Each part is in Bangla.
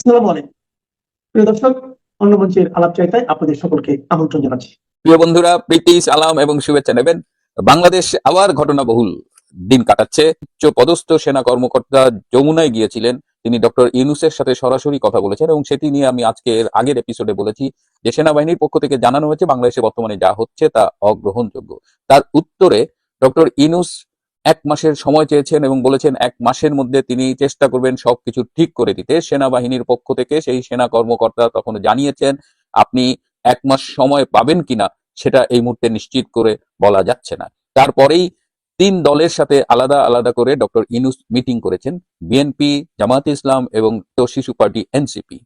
আসসালামু আলাইকুম। প্রিয় দর্শক অন্য মঞ্চের আলাপ চাইতায় আপনাদের সকলকে আমন্ত্রণ জানাচ্ছি। প্রিয় বন্ধুরা প্রীতি সালাম এবং শুভেচ্ছা নেবেন। বাংলাদেশ আবার ঘটনাবহুল দিন কাটাচ্ছে। উচ্চ পদস্থ সেনা কর্মকর্তা যমুনায় গিয়েছিলেন। তিনি ডক্টর ইউনুসের সাথে সরাসরি কথা বলেছেন এবং সেটি নিয়ে আমি আজকে এর আগের এপিসোডে বলেছি যে সেনাবাহিনীর পক্ষ থেকে জানানো হয়েছে, বাংলাদেশে বর্তমানে যা হচ্ছে তা অগ্রহণযোগ্য। তার উত্তরে ডক্টর ইনুস এক মাসের সময় চেয়েছেন এবং বলেছেন, এক মাসের মধ্যে তিনি চেষ্টা করবেন সবকিছু ঠিক করে দিতে। সেনাবাহিনীর পক্ষ থেকে সেই সেনা কর্মকর্তা তখন জানিয়েছেন, আপনি এক মাস সময় পাবেন কিনা সেটা এই মুহূর্তে নিশ্চিত করে বলা যাচ্ছে না। তারপরেই তিন দলের সাথে আলাদা আলাদা করে ডক্টর ইনুস মিটিং করেছেন, বিএনপি জামাত ইসলাম এবং শিশু পার্টি এনসিপি।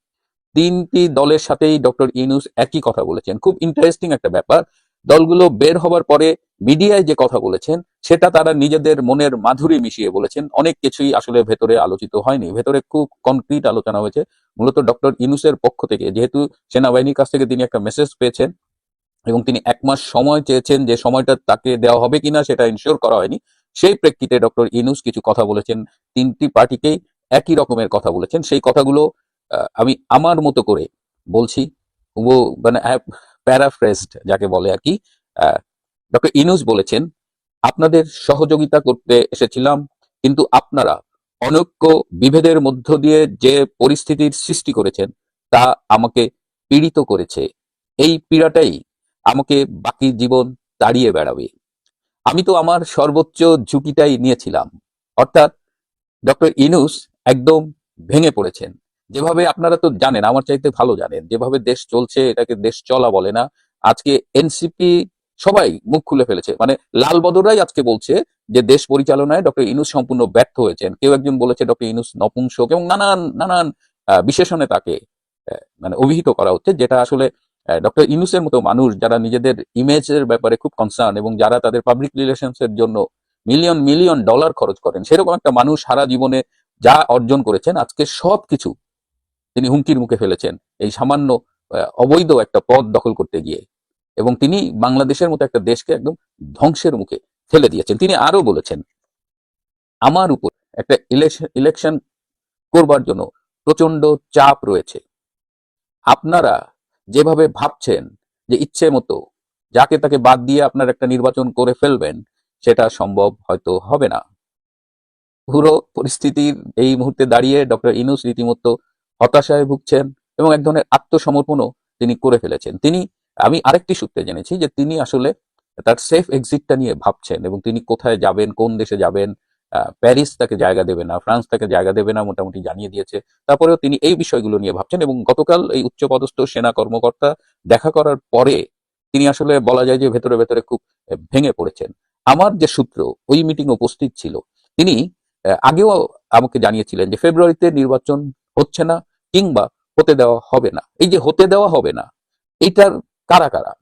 তিনটি দলের সাথেই ডক্টর ইনুস একই কথা বলেছেন। খুব ইন্টারেস্টিং একটা ব্যাপার। দলগুলো বের হবার পরে মিডিয়ায় যে কথা বলেছেন সেটা তারা নিজেদের মনের মাধুরী মিশিয়ে বলেছেন। অনেক কিছুই আসলে ভেতরে আলোচিত হয়নি। ভেতরে খুব কনক্রিট আলোচনা হয়েছে। মূলত ডক্টর ইনুসের পক্ষ থেকে, যেহেতু সেনাবাহিনীর কাছ থেকে তিনি একটা মেসেজ পেয়েছেন এবং তিনি এক মাস সময় চেয়েছেন যে সময়টা তাকে দেওয়া হবে কিনা সেটা ইনশিওর করা হয়নি, সেই প্রেক্ষিতে ডক্টর ইনুস কিছু কথা বলেছেন। তিনটি পার্টিকেই একই রকমের কথা বলেছেন। সেই কথাগুলো আমি আমার মতো করে বলছি মানে প্যারাফ্রেসড যাকে বলে আর কি। ডক্টর ইনুস বলেছেন আপনাদের সহযোগিতা করতে এসেছিলাম, কিন্তু আপনারা অনৈক্য বিভেদের মধ্য দিয়ে যে পরিস্থিতির সৃষ্টি করেছেন, তা আমাকে পীড়িত করেছে। এই পীড়াটাই আমাকে বাকি জীবন তাড়িয়ে বেড়াবে। আমি তো আমার সর্বোচ্চ ঝুঁকিটাই নিয়েছিলাম। অর্থাৎ ডক্টর ইনুস একদম ভেঙে পড়েছেন। যেভাবে আপনারা তো জানেন, আমার চাইতে ভালো জানেন, যেভাবে দেশ চলছে, এটাকে দেশ চলা বলে না। আজকে এনসিপি সবাই মুখ খুলে ফেলেছে। মানে লাল বদরাই আজকে বলছে যে দেশ পরিচালনায় ডক্টর ইনুস সম্পূর্ণ ব্যর্থ হয়েছেন। কেউ একজন বলেছে ডক্টর ইনুস নপুংসক এবং নানান নানান বিশেষণে তাকে মানে অভিহিত করা হচ্ছে, যেটা আসলে ডক্টর ইনুসের মতো মানুষ যারা নিজেদের ইমেজের ব্যাপারে খুব কনসার্ন এবং যারা তাদের পাবলিক রিলেশনস এর জন্য মিলিয়ন মিলিয়ন ডলার খরচ করেন, সেরকম একটা মানুষ সারা জীবনে যা অর্জন করেছেন, আজকে সব কিছু তিনি হুমকির মুখে ফেলেছেন। এই সামান্য অবৈধ একটা পদ দখল করতে গিয়ে। এবং তিনি বাংলাদেশের মতো একটা দেশকে একদম ধ্বংসের মুখে ঠেলে দিয়েছেন। তিনি আরও বলেছেন, আমার উপর একটা ইলেকশন করবার জন্য প্রচণ্ড চাপ রয়েছে। আপনারা যেভাবে ভাবছেন যে ইচ্ছে মতো যাকে তাকে বাদ দিয়ে আপনার একটা নির্বাচন করে ফেলবেন, সেটা সম্ভব হয়তো হবে না। পুরো পরিস্থিতির এই মুহূর্তে দাঁড়িয়ে ডক্টর ইনুস রীতিমতো হতাশায় ভুগছেন এবং এক ধরনের আত্মসমর্পণও তিনি করে ফেলেছেন। তিনি আমি আরেকটি সূত্রে জেনেছি যে তিনি আসলে তার সেফ এক্সিটটা নিয়ে ভাবছেন এবং তিনি কোথায় যাবেন, কোন দেশে যাবেন প্যারিস তাকে জায়গা দেবে না, ফ্রান্স তাকে জায়গা দেবে না মোটামুটি জানিয়ে দিয়েছে। তারপরেও তিনি এই বিষয়গুলো নিয়ে ভাবছেন এবং গতকাল এই উচ্চপদস্থ সেনা কর্মকর্তা দেখা করার পরে তিনি আসলে বলা যায় যে ভেতরে ভেতরে খুব ভেঙে পড়েছেন। আমার যে সূত্র, ওই মিটিং উপস্থিত ছিল, তিনি আগেও আমাকে জানিয়েছিলেন যে ফেব্রুয়ারিতে নির্বাচন হচ্ছে না কিংবা হতে দেওয়া হবে না। এই যে হতে দেওয়া হবে না এইটার কারা কারা?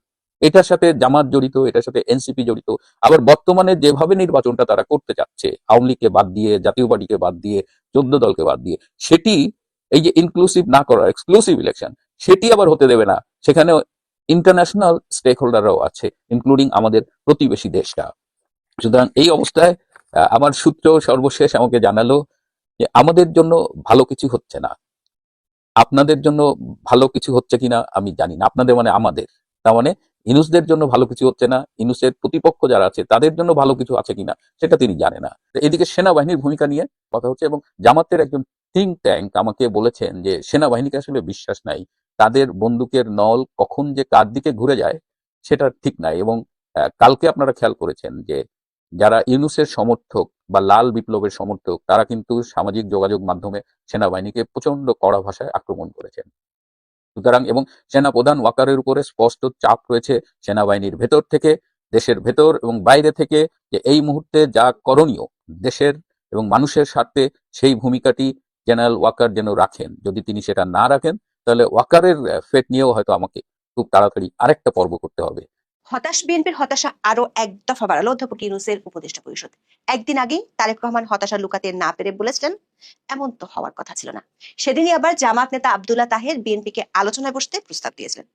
এটার সাথে জামাত জড়িত, এটার সাথে এনসিপি জড়িত। আবার বর্তমানে যেভাবে নির্বাচনটা তারা করতে চাচ্ছে, আওয়ামী লীগকে বাদ দিয়ে, জাতীয় পার্টিকে বাদ দিয়ে, চোদ্দ দলকে বাদ দিয়ে, সেটি এই যে ইনক্লুসিভ না করা এক্সক্লুসিভ ইলেকশন সেটি আবার হতে দেবে না। সেখানে ইন্টারন্যাশনাল স্টেক হোল্ডাররাও আছে ইনক্লুডিং আমাদের প্রতিবেশী দেশটা। সুতরাং এই অবস্থায় আমার সূত্র সর্বশেষ আমাকে জানালো যে আমাদের জন্য ভালো কিছু হচ্ছে না। আপনাদের জন্য ভালো কিছু হচ্ছে কিনা আমি জানি না। আপনাদের মানে আমাদের। তার মানে ইনুসদের জন্য ভালো কিছু হচ্ছে না, ইনুসের প্রতিপক্ষ যারা আছে তাদের জন্য ভালো কিছু আছে কিনা সেটা তিনি জানে না। এদিকে সেনাবাহিনীর ভূমিকা নিয়ে কথা হচ্ছে এবং জামাতের একজন থিঙ্ক ট্যাঙ্ক আমাকে বলেছেন যে সেনাবাহিনীকে আসলে বিশ্বাস নাই। তাদের বন্দুকের নল কখন যে কার দিকে ঘুরে যায় সেটা ঠিক নাই এবং কালকে আপনারা খেয়াল করেছেন যে যারা ইউনুসের সমর্থক বা লাল বিপ্লবের সমর্থক, তারা কিন্তু সামাজিক যোগাযোগ মাধ্যমে সেনাবাহিনীকে প্রচণ্ড কড়া ভাষায় আক্রমণ করেছেন। সুতরাং এবং সেনা প্রধান ওয়াকারের উপরে স্পষ্ট চাপ রয়েছে সেনাবাহিনীর ভেতর থেকে, দেশের ভেতর এবং বাইরে থেকে, যে এই মুহূর্তে যা করণীয় দেশের এবং মানুষের স্বার্থে সেই ভূমিকাটি জেনারেল ওয়াকার যেন রাখেন। যদি তিনি সেটা না রাখেন, তাহলে ওয়াকারের ফেট নিয়েও হয়তো আমাকে খুব তাড়াতাড়ি আরেকটা পর্ব করতে হবে। হতাশ বিএনপির হতাশা আরও এক দফা বাড়ালো অধ্যাপক ইউনুসের উপদেষ্টা পরিষদ। একদিন আগেই তারেক রহমান হতাশা লুকাতে না পেরে বলেছিলেন এমন তো হওয়ার কথা ছিল না। সেদিনই আবার জামাত নেতা আবদুল্লাহ তাহের বিএনপিকে আলোচনায় বসতে প্রস্তাব দিয়েছিলেন।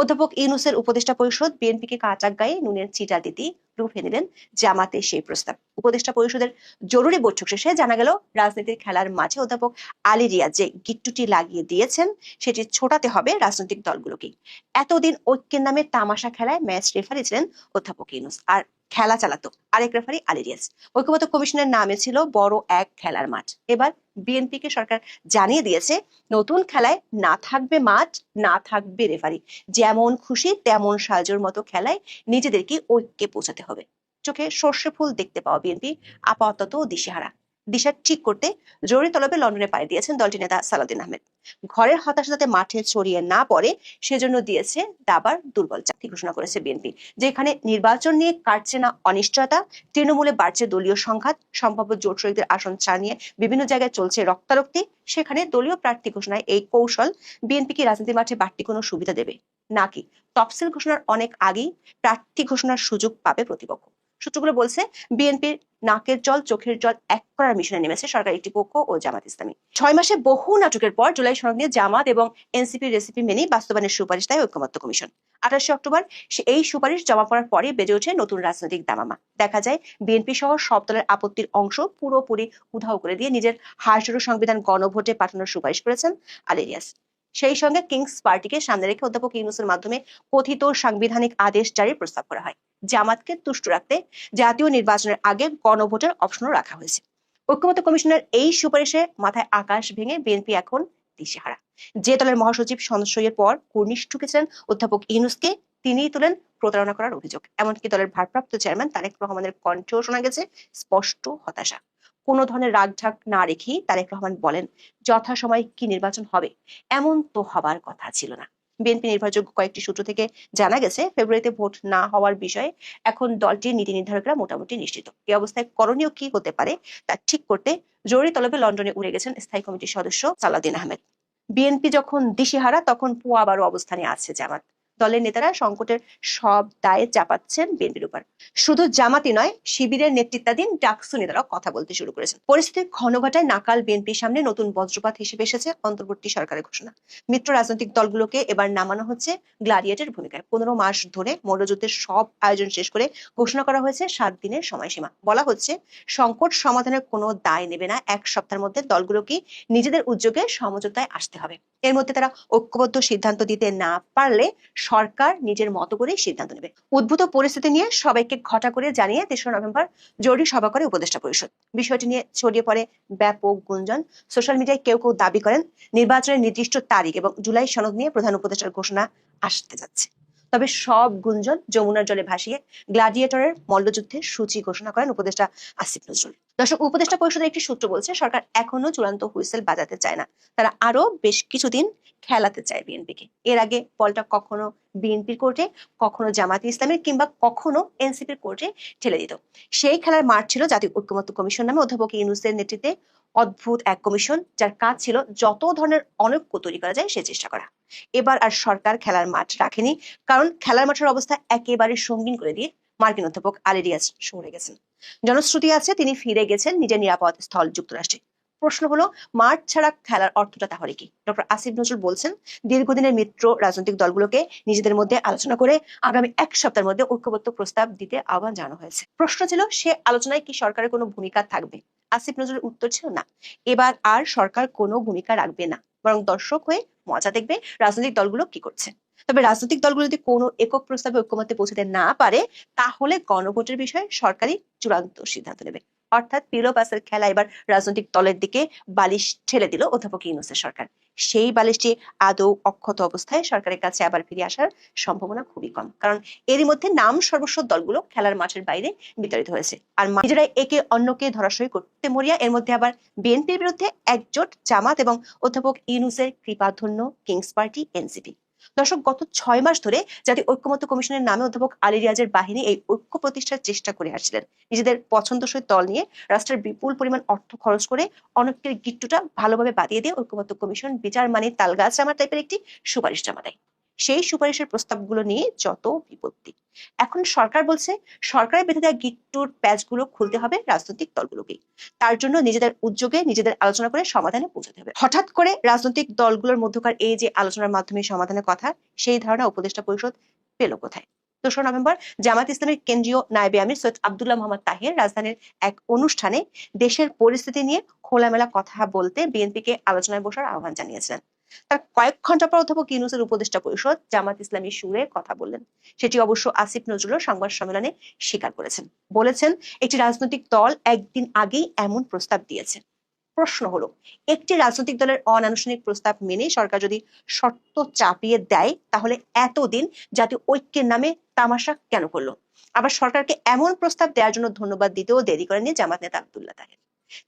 অধ্যাপক ইউনুসের উপদেষ্টা পরিষদ বিএনপিকে কাঁচা গায়ে নুনের চিটা দিতে রুখে নিলেন জামাতের সেই প্রস্তাব। উপদেষ্টা পরিষদের জরুরি বৈঠক শেষে জানা গেল, রাজনীতির খেলার মাঝে অধ্যাপক আলী রিয়াজ যে গিট্টুটি লাগিয়ে দিয়েছেন, সেটি ছোটাতে হবে রাজনৈতিক দলগুলোকে এতদিন ঐক্যের নামে তামাশা খেলায় ম্যাচ রেফারি ছিলেন অধ্যাপক ইউনুস। আর খেলা চালাতো। আরেক রেফারি আলিরিয়াস। ঐক্যমত কমিশনের নামে ছিল বড় এক খেলার মাঠ। এবার বিএনপিকে সরকার জানিয়ে দিয়েছে, নতুন খেলায় না থাকবে মাঠ, না থাকবে রেফারি যেমন খুশি, তেমন সাজোর মতো খেলায় নিজেদেরকে ঐক্যে পৌঁছাতে হবে। চোখে সর্ষে ফুল দেখতে পাওয়া বিএনপি। আপাতত দিশেহারা। দিশা ঠিক করতে জরুরি তলবে লন্ডনে পাড়ি দিয়েছেন দলটির নেতা সালাউদ্দিন আহমেদ। ঘরের হতাশা যাতে মাঠে ছড়িয়ে না পড়ে, সেজন্য দিয়েছে দাবার দুর্বল চাকরি ঘোষণা করেছে বিএনপি, যেখানে নির্বাচন নিয়ে কাটছে না অনিশ্চয়তা, তৃণমূলে বাড়ছে দলীয় সংঘাত, সম্ভাব্য জোট শরীরদের আসন ছাড়িয়ে বিভিন্ন জায়গায় চলছে রক্তারক্তি, সেখানে দলীয় প্রার্থী ঘোষণায় এই কৌশল বিএনপি কি রাজনীতি মাঠে বাড়তি কোনো সুবিধা দেবে? নাকি তফসিল ঘোষণার অনেক আগেই প্রার্থী ঘোষণার সুযোগ পাবে প্রতিপক্ষ? সূত্রগুলো বলছে, বিএনপির নাকের জল, চোখের জল এক করার মিশনে নেমেছে সরকার একটি পক্ষ ও জামাত ইসলামী। ছয় মাসে বহু নাটকের পর জুলাই সনদ নিয়ে জামাত এবং এনসিপির রেসিপি মেনেই বাস্তবায়নের সুপারিশ দেয় ঐক্যমত্য কমিশন। আঠাশে অক্টোবর এই সুপারিশ জমা পড়ার পরে বেজে ওঠে নতুন রাজনৈতিক দামামা। দেখা যায়, বিএনপি সহ সব দলের আপত্তির অংশ পুরোপুরি উধাও করে দিয়ে নিজের হাসজোড়ো সংবিধান গণভোটে পাঠানোর সুপারিশ করেছেন আলেরিয়াস সেই সঙ্গে কিংস পার্টিকে সামনে রেখে অধ্যাপক ইউনুসের মাধ্যমে কথিত সাংবিধানিক আদেশ জারির প্রস্তাব করা হয়। জামাতকে তুষ্ট রাখতে জাতীয় নির্বাচনের আগে গণভোটের অপশনও রাখা হয়েছে। ঐক্যমত্য কমিশনের এই সুপারিশে মাথায় আকাশ ভেঙে বিএনপি এখন দিশেহারা। যে দলের মহাসচিব সদস্যের পর কুর্নিশ ঠুকেছিলেন অধ্যাপক ইউনুসকে, তিনিই তোলেন প্রতারণা করার অভিযোগ। এমনকি দলের ভারপ্রাপ্ত চেয়ারম্যান তারেক রহমানের কণ্ঠেও শোনা গেছে স্পষ্ট হতাশা। কোনো ধরনের রাগঢাক না রেখেই তারেক রহমান বলেন, যথাসময়ে কি নির্বাচন হবে? এমন তো হবার কথা ছিল না। বিএনপি নির্ভরযোগ্য কয়েকটি সূত্র থেকে জানা গেছে, ফেব্রুয়ারিতে ভোট না হওয়ার বিষয়ে এখন দলটির নীতি নির্ধারকরা মোটামুটি নিশ্চিত। এই অবস্থায় করণীয় কি হতে পারে তা ঠিক করতে জরুরি তলবে লন্ডনে উড়ে গেছেন স্থায়ী কমিটির সদস্য সালাদিন আহমেদ। বিএনপি যখন দিশেহারা, তখন পুয়া আবারও অবস্থানে আছে জামাত। দলের নেতারা সংকটের সব দায়ে চাপাচ্ছেন বিএনপির উপর। শুধু জামাতি নয়, শিবিরের নেতৃত্বাধীন ডাকসু নেতারাও কথা বলতে শুরু করেছেন। পরিস্থিতির ঘনঘটায় নাকাল বিএনপির সামনে নতুন বজ্রপাত হিসেবে এসেছে অন্তর্বর্তী সরকারের ঘোষণা। মিত্র রাজনৈতিক দলগুলোকে এবার নামানো হচ্ছে গ্লাডিয়েটের ভূমিকায়। পনেরো মাস ধরে মল্লযুদ্ধের সব আয়োজন শেষ করে ঘোষণা করা হয়েছে সাত দিনের সময়সীমা। বলা হচ্ছে, সংকট সমাধানের কোনো দায় নেবে না। এক সপ্তাহের মধ্যে দলগুলোকে নিজেদের উদ্যোগে সমঝোতায় আসতে হবে। এর মধ্যে তারা ঐক্যবদ্ধ সিদ্ধান্ত দিতে না পারলে সরকার নিজের মতো করে সিদ্ধান্ত নেবে। উদ্ভূত পরিস্থিতি নিয়ে সবাইকে ঘটা করে জানিয়ে তেসরা নভেম্বর জরুরি সভা করে উপদেষ্টা পরিষদ। বিষয়টি নিয়ে ছড়িয়ে পড়ে ব্যাপক গুঞ্জন। সোশ্যাল মিডিয়ায় কেউ কেউ দাবি করেন, নির্বাচনের নির্দিষ্ট তারিখ এবং জুলাই সনদ নিয়ে প্রধান উপদেষ্টার ঘোষণা আসতে যাচ্ছে। তবে সব গুঞ্জন যমুনার জলে ভাসিয়ে গ্লাডিয়েটরের মল্লযুদ্ধের সূচি ঘোষণা করেন উপদেষ্টা আসিফ নজরুল। দর্শক, উপদেষ্টা পরিষদের একটি সূত্র বলছে, সরকার এখনও চূড়ান্ত হুইসেল বাজাতে চায় না। তারা আরও বেশ কিছুদিন খেলাতে চায় বিএনপিকে। এর আগে বলটা কখনো বিএনপির কোর্টে, কখনো জামাতি ইসলামের কিংবা কখনো এনসিপির কোর্টে ঠেলে দিত। সেই খেলার মাঠ ছিল জাতীয় ঐক্যমত্য কমিশন নামে অধ্যাপক ইউনুসের নেতৃত্বে অদ্ভুত এক কমিশন, যার কাজ ছিল যত ধরনের অনৈক্য তৈরি করা যায় সে চেষ্টা করা। এবার আর সরকার খেলার মাঠ রাখেনি, কারণ খেলার মাঠের অবস্থা একেবারে সঙ্গীন করে দিয়ে মার্কিন অধ্যাপক আলী রিয়াজ সরে গেছেন। জনশ্রুতি আছে, তিনি ফিরে গেছেন নিজের নিরাপদ স্থল যুক্তরাষ্ট্রে। প্রশ্ন হলো, মাঠ ছাড়া খেলার অর্থটা তাহলে কি? ডক্টর আসিফ নজরুল বলছেন, দীর্ঘদিনের মিত্র রাজনৈতিক দলগুলোকে নিজেদের মধ্যে আলোচনা করে আগামী এক সপ্তাহের মধ্যে ঐক্যবদ্ধ প্রস্তাব দিতে আহ্বান জানানো হয়েছে। প্রশ্ন ছিল, সে আলোচনায় কি সরকারের কোনো ভূমিকা থাকবে? আসিফ নজরুলের উত্তর ছিল না। এবার আর সরকার কোনো ভূমিকা রাখবে না, বরং দর্শক হয়ে মজা দেখবে রাজনৈতিক দলগুলো কি করছে। তবে রাজনৈতিক দলগুলো যদি কোনো একক প্রস্তাবে ঐক্যমত্যে পৌঁছাতে না পারে, তাহলে গণভোটের বিষয়ে সরকারি চূড়ান্ত সিদ্ধান্ত নেবে। অর্থাৎ পিলো পাসের খেলা এবার রাজনৈতিক দলের দিকে বালিশ ঠেলে দিল অধ্যাপক ইউনুসের সরকার। সেই বালিশটি আদৌ অক্ষত অবস্থায় সরকারের কাছে আবার ফিরে আসার সম্ভাবনা খুবই কম। কারণ এরই মধ্যে নাম সর্বস্ব দলগুলো খেলার মাঠের বাইরে বিতাড়িত হয়েছে। আর নিজেরা একে অন্যকে ধরাশয়ী করতে মরিয়া, এর মধ্যে আবার বিএনপির বিরুদ্ধে একজোট জামাত এবং অধ্যাপক ইউনুসের কৃপাধন্য কিংস পার্টি এনসিপি। দর্শক, গত ছয় মাস ধরে জাতীয় ঐক্যমত্য কমিশনের নামে অধ্যাপক আলী রিয়াজের বাহিনী এই ঐক্য প্রতিষ্ঠার চেষ্টা করে আসছিলেন। নিজেদের পছন্দসই দল নিয়ে রাষ্ট্রের বিপুল পরিমাণ অর্থ খরচ করে অনেকের গিট্টুটা ভালোভাবে বাদিয়ে দিয়ে ঐক্যমত্য কমিশন বিচার মানে তালগাছ জামা টাইপের একটি সুপারিশ জমা দেয়। সেই সুপারিশের প্রস্তাবগুলো নিয়ে যত বিপত্তি। এখন সরকার বলছে সরকারের বেঁধে দেওয়া গিট্টুর প্যাচগুলো খুলতে হবে রাজনৈতিক দলগুলোকেই। তার জন্য নিজেদের উদ্যোগে নিজেদের আলোচনা করে সমাধানে পৌঁছাতে হবে। হঠাৎ করে রাজনৈতিক দলগুলোর মধ্যকার এই যে আলোচনার মাধ্যমে সমাধানের কথা, সেই ধারণা উপদেষ্টা পরিষদ পেল কোথায়? দোসরা নভেম্বর জামাত ইসলামের কেন্দ্রীয় নায়েবে আমির সৈয়দ আবদুল্লাহ মোহাম্মদ তাহির রাজধানীর এক অনুষ্ঠানে দেশের পরিস্থিতি নিয়ে খোলামেলা কথা বলতে বিএনপিকে আলোচনায় বসার আহ্বান জানিয়েছিলেন। তার কয়েক ঘণ্টা পর অধ্যাপক ইউনুসের উপদেষ্টা পরিষদ জামাত ইসলামী সুরে কথা বললেন। সেটি অবশ্য আসিফ নজরুল সংবাদ সম্মেলনে স্বীকার করেছেন। বলেছেন, একটি রাজনৈতিক দল একদিন আগেই এমন প্রস্তাব দিয়েছে। প্রশ্ন হলো, একটি রাজনৈতিক দলের অনানুষ্ঠানিক প্রস্তাব মেনে সরকার যদি শর্ত চাপিয়ে দেয়, তাহলে এতদিন জাতীয় ঐক্যের নামে তামাশা কেন করল? আবার সরকারকে এমন প্রস্তাব দেওয়ার জন্য ধন্যবাদ দিতেও দেরি করেনি জামাত নেতা আবদুল্লাহ তাহের।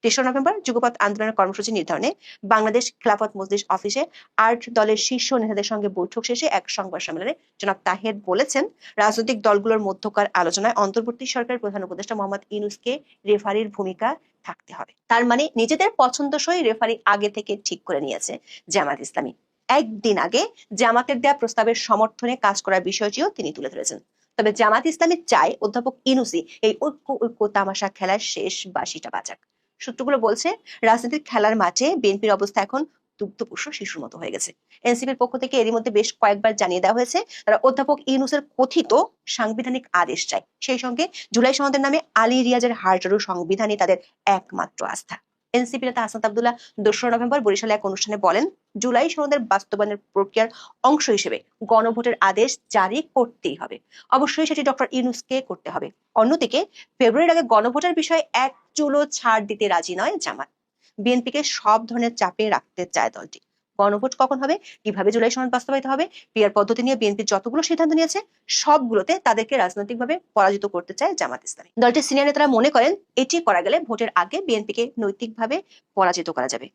তেসরা নভেম্বর যুগপৎ আন্দোলনের কর্মসূচি নির্ধারণে বাংলাদেশ খেলাফত মজলিস অফিসে আর্ট দলের শীর্ষ নেতাদের সঙ্গে বৈঠক শেষে এক সংবাদ সম্মেলনে জনাব তাহের বলেছেন, রাজনৈতিক দলগুলোর মধ্যকার আলোচনায় অন্তর্বর্তী সরকারের প্রধান উপদেষ্টা মোহাম্মদ ইউনুসকে রেফারির ভূমিকা থাকতে হবে। তার মানে নিজেদের পছন্দসই রেফারি আগে থেকে ঠিক করে নিয়েছে জামাত ইসলামী। একদিন আগে জামাতের দেয়া প্রস্তাবের সমর্থনে কাজ করার বিষয়টিও তিনি তুলে ধরেছেন। তবে জামাত ইসলামী চায় অধ্যাপক ইনুসি এই ঐক্য ঐক্য তামাশা খেলার শেষ বাসিটা বাজাক। সূত্রগুলো বলছে, রাজনীতির খেলার মাঠে বিএনপির অবস্থা এখন দুগ্ধপুষ্ট শিশুর মতো হয়ে গেছে। এনসিপির পক্ষ থেকে এরই মধ্যে বেশ কয়েকবার জানিয়ে দেওয়া হয়েছে, তারা অধ্যাপক ইউনুসের কথিত সাংবিধানিক আদেশ চায়। সেই সঙ্গে জুলাই সনদের নামে আলী রিয়াজের হারজারু সংবিধানই তাদের একমাত্র আস্থা। এনসিপি নেতা হাসান আবদুল্লাহ দোসরা নভেম্বর বরিশালে এক অনুষ্ঠানে বলেন, জুলাই সনদের বাস্তবায়নের প্রক্রিয়ার অংশ হিসেবে গণভোটের আদেশ জারি করতেই হবে। অবশ্যই সেটি ডক্টর ইউনুসকে করতে হবে। অন্যদিকে, ফেব্রুয়ারির আগে গণভোটের বিষয়ে এক চুলো ছাড় দিতে রাজি নয় জামাত। বিএনপিকে সব ধরনের চাপে রাখতে চায় দলটি। গণভোট কখন হবে? কীভাবে জুলাই সনদ বাস্তবায়িত হবে? পিয়ার পদ্ধতি নিয়ে বিএনপি যতগুলো সিদ্ধান্ত নিয়েছে, সবগুলোতে তাদেরকে রাজনৈতিকভাবে পরাজিত করতে চায় জামাত ইসলামী। দলটির সিনিয়র নেতারা মনে করেন, এটি করা গেলে ভোটের আগে বিএনপিকে নৈতিকভাবে পরাজিত করা যাবে।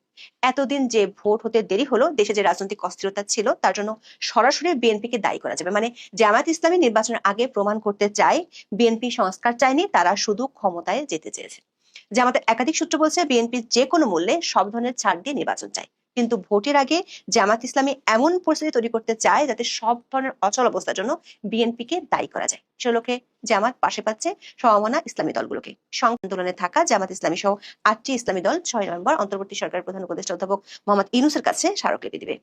এতদিন যে ভোট হতে দেরি হলো, দেশে যে রাজনৈতিক অস্থিরতা ছিল, তার জন্য সরাসরি বিএনপিকে দায়ী করা যাবে। মানে জামাত ইসলামী নির্বাচনের আগে প্রমাণ করতে চায়, বিএনপি সংস্কার চায়নি, তারা শুধু ক্ষমতায় যেতে চেয়েছে। জামাতের একাধিক সূত্র বলছে, বিএনপি যে কোনো মূল্যে সব ধরনের ছাড় দিয়ে নির্বাচন চায়। কিন্তু ভোটের আগে জামাত ইসলামী এমন পরিস্থিতি তৈরি করতে চায় যাতে সব ধরনের অচল অবস্থার জন্য বিএনপিকে দায়ী করা যায়। সেগুলোকে জামাত পাশে পাচ্ছে সমমনা ইসলামী দলগুলোকে। আন্দোলনে থাকা জামাত ইসলামী সহ আটটি ইসলামী দল ছয় নভেম্বর অন্তর্বর্তী সরকারের প্রধান উপদেষ্টা অধ্যাপক মোহাম্মদ ইনুসের কাছে স্মারকলিপি দিবে।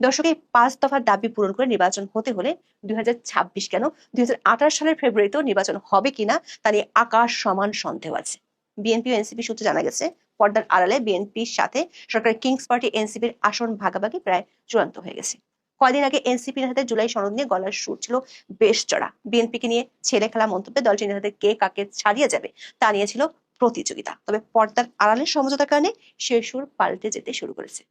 দর্শক, এই পাঁচ দফার দাবি পূরণ করে নির্বাচন হতে হলে দুই হাজার ছাব্বিশ কেন, দুই হাজার আঠারো সালের ফেব্রুয়ারিতেও নির্বাচন হবে কিনা তা নিয়ে আকাশ সমান সন্দেহ আছে। বিএনপি ও এনসিপি সূত্রে জানা গেছে পর্দার আড়ালে বিএনপির সাথে সরকারের কিংস পার্টি, এনসিপির আসন ভাগাভাগি প্রায় চূড়ান্ত হয়ে গেছে। কয়দিন আগে এনসিপি নেতাদের জুলাই সনদ নিয়ে গলার সুর ছিল বেশ চড়া। বিএনপিকে নিয়ে ছেলে খেলা মন্তব্যে দলটির নেতাদের কে কাকে ছাড়িয়ে যাবে তা নিয়ে ছিল প্রতিযোগিতা। তবে পর্দার আড়ালের সমঝোতার কারণে সে সুর পাল্টে যেতে শুরু করেছে।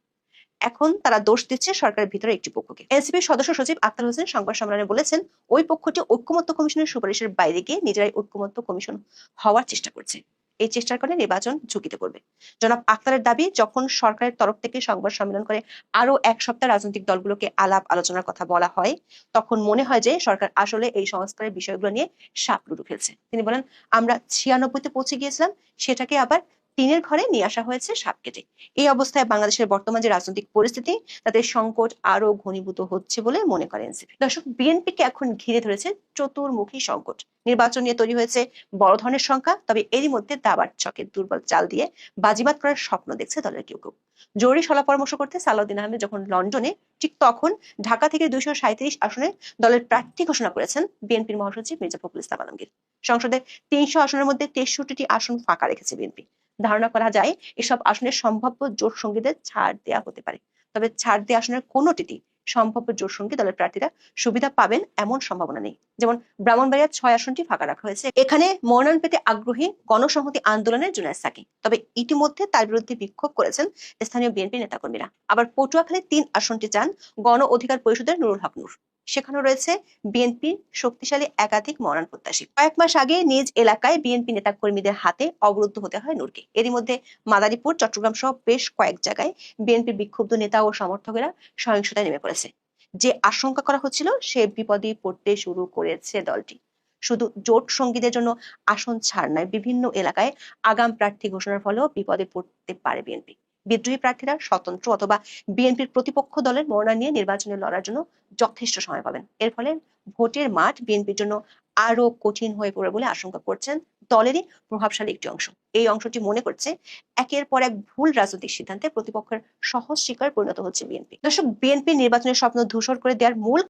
এখন তারা দোষ দিচ্ছে সরকারের ভিতরে একটি পক্ষকে। এনসিপির সদস্য সচিব আক্তার হোসেন সংবাদ সম্মেলনে বলেছেন, ওই পক্ষটি ঐক্যমত্য কমিশনের সুপারিশের বাইরে গিয়ে নিজেরাই ঐক্যমত্য কমিশন হওয়ার চেষ্টা করছে। এই চেষ্টার কারণে নির্বাচন ঝুঁকিতে পড়বে। জনাব আক্তারের দাবি, যখন সরকারের তরফ থেকে সংবাদ সম্মেলন করে আরও এক সপ্তাহ রাজনৈতিক দলগুলোকে আলাপ আলোচনার কথা বলা হয়, তখন মনে হয় যে সরকার আসলে এই সংস্কারের বিষয়গুলো নিয়ে সাপ লুডু খেলছে তিনি বলেন, আমরা ছিয়ানব্বইতে পৌঁছে গিয়েছিলাম, সেটাকে আবার টিনের ঘরে নিয়ে আসা হয়েছে সাপ কেটে এই অবস্থায় বাংলাদেশের বর্তমান যে রাজনৈতিক পরিস্থিতি, তাতে সংকট আরও ঘনীভূত হচ্ছে বলে মনে করেন এনসিপি। দর্শক, বিএনপিকে এখন ঘিরে ধরেছে চতুর্মুখী সংকট। নির্বাচন নিয়ে তৈরি হয়েছে বড় ধরনের সংখ্যা তবে এরই মধ্যে দাবার ছকের দুর্বল চাল দিয়ে বাজিমাত করার স্বপ্ন দেখছে দলের কেউ কেউ। জরুরি সলা পরামর্শ করতে সালাউদ্দিন আহমেদ যখন লন্ডনে, ঠিক তখন ঢাকা থেকে দুইশো সাঁত্রিশ আসনে দলের প্রার্থী ঘোষণা করেছেন বিএনপির মহাসচিব মির্জা ফখরুল ইসলাম আলমগীর। সংসদে তিনশো আসনের মধ্যে তেষট্টিটি আসন ফাঁকা রেখেছে বিএনপি। ধারণা করা যায়, এসব আসনের সম্ভাব্য জোট সঙ্গীদের ছাড় দেওয়া হতে পারে। তবে ছাড় দেওয়া আসনের কোনোটিতে সম্ভাব্য জোট সঙ্গী দলের প্রার্থীরা সুবিধা পাবেন এমন সম্ভাবনা নেই। যেমন ব্রাহ্মণবাড়িয়ার ছয় আসনটি ফাঁকা রাখা হয়েছে। এখানে মনোনয়ন পেতে আগ্রহী গণসংহতি আন্দোলনের জুনায়দ সাকি তবে ইতিমধ্যে তার বিরুদ্ধে বিক্ষোভ করেছেন স্থানীয় বিএনপি নেতাকর্মীরা। আবার পটুয়াখালী তিন আসনটি চান গণ অধিকার পরিষদের নুরুল হক নূর। সেখানে রয়েছে বিএনপির শক্তিশালী, একাধিক মনোনয়ন প্রত্যাশী। কয়েক মাস আগে নিজ এলাকায় বিএনপি নেতাকর্মীদের হাতে অবরুদ্ধ হতে হয় নূরকে। এরই মধ্যে মাদারীপুর, চট্টগ্রাম সহ বেশ কয়েক জায়গায় বিএনপির বিক্ষুব্ধ নেতা ও সমর্থকেরা সহিংসতায় নেমে পড়েছে। যে আশঙ্কা করা হচ্ছিল, সে বিপদে পড়তে শুরু করেছে দলটি। শুধু জোট সঙ্গীদের জন্য আসন ছাড় নয়, বিভিন্ন এলাকায় আগাম প্রার্থী ঘোষণার ফলেও বিপদে পড়তে পারে বিএনপি বিদ্রোহী প্রার্থীরা স্বতন্ত্র অথবা বিএনপির প্রতিপক্ষ দলের মনোনয়ন নিয়ে নির্বাচনে লড়ার জন্য যথেষ্ট সময় পাবেন। এর ফলে ভোটের মাঠ বিএনপির জন্য আরও কঠিন হয়ে পড়বে বলে আশঙ্কা করছেন দলেরই প্রভাবশালী একটি অংশ। এই অংশটি মনে করছে একের পর এক ভুল রাজনৈতিক সিদ্ধান্তে প্রতিপক্ষের সহজ শিকার পরিণত হচ্ছে বিএনপি। দর্শক বিএনপি নির্বাচনের স্বপ্ন ধূসর করে দেওয়ার মূল